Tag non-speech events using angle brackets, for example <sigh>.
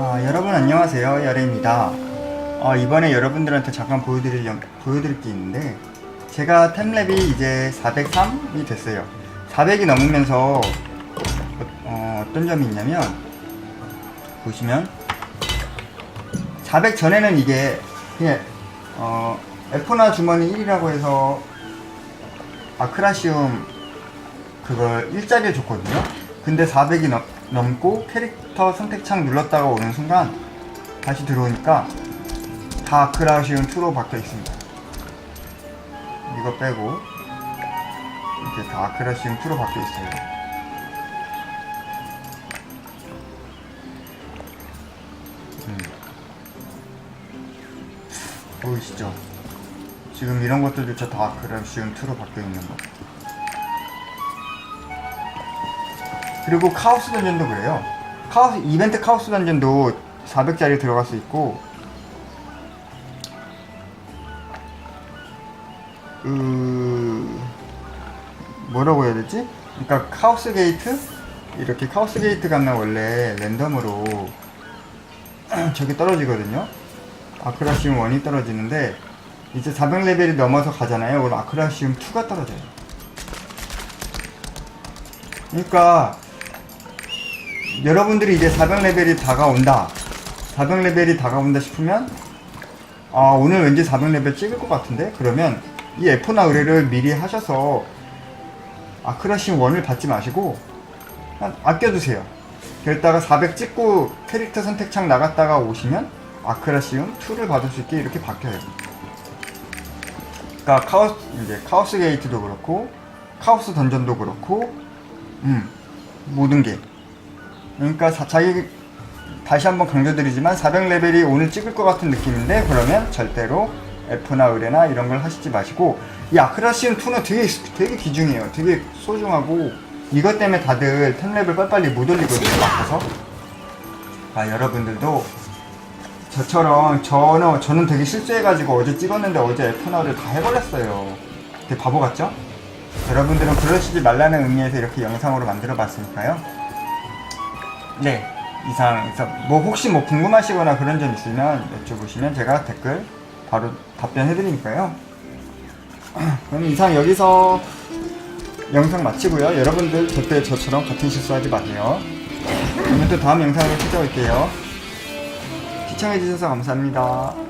안녕하세요. 야레입니다. 어, 이번에 여러분들한테 잠깐 보여드릴, 영- 보여드릴 게 있는데 제가 템랩이 이제 403이 됐어요. 400이 넘으면서 어, 떤 점이 있냐면 보시면 400 전에는 이게 그냥 어, 에포나 주머니 1이라고 해서 아크라시움 그걸 일자리에 줬거든요. 근데 400이 넘, 넘고 캐릭 터 선택창 눌렀다가 오는 순간 다시 들어오니까 다 아크라시움 2로 바뀌어 있습니다. 이거 빼고 이렇게 다 아크라시움 2로 바뀌어 있어요. 음. 보이시죠? 지금 이런 것들조차 다 아크라시움 2로 바뀌어 있는 거. 그리고 카오스 던전도 그래요. 카오스 이벤트 카오스 던전도 400짜리 들어갈 수 있고 그 뭐라고 해야 되지? 그러니까 카오스 게이트 이렇게 카오스 게이트 가면 원래 랜덤으로 <clears throat> 저기 떨어지거든요. 아크라시움 1이 떨어지는데 이제 400레벨이 넘어서 가잖아요. 그럼 아크라시움 2가 떨어져요. 그러니까 여러분들이 이제 400레벨이 다가온다. 400레벨이 다가온다 싶으면 아 오늘 왠지 400레벨 찍을 것 같은데 그러면 이 F나 의뢰를 미리 하셔서 아크라시움 1을 받지 마시고 아껴두세요. 그랬다가 400 찍고 캐릭터 선택창 나갔다가 오시면 아크라시움 2를 받을 수 있게 이렇게 바뀌어요. 그러니까 카오스 이제 카오스 게이트도 그렇고 카오스 던전도 그렇고 음 모든 게 그러니까 사- 자기 다시 한번 강조드리지만 400레벨이 오늘 찍을 것 같은 느낌인데 그러면 절대로 F나 의뢰나 이런 걸 하시지 마시고 이 아크라시움 2는 되게 되게 귀중해요. 되게 소중하고 이것 때문에 다들 템랩을 빨리빨리 못 올리거든요. 막혀서 아 여러분들도 저처럼 저는 저는 되게 실수해가지고 어제 찍었는데 어제 F나 의뢰 다 해버렸어요. 되게 바보 같죠? 여러분들은 그러시지 말라는 의미에서 이렇게 영상으로 만들어 봤으니까요. 네, 이상에서 뭐 혹시 뭐 궁금하시거나 그런 점 있으면 여쭤보시면 제가 댓글 바로 답변해 드리니까요. <clears throat> 그럼 이상 여기서 영상 마치고요. 여러분들 절대 저처럼 같은 실수하지 마세요. 그러면 또 다음 영상으로 찾아올게요. 시청해주셔서 감사합니다.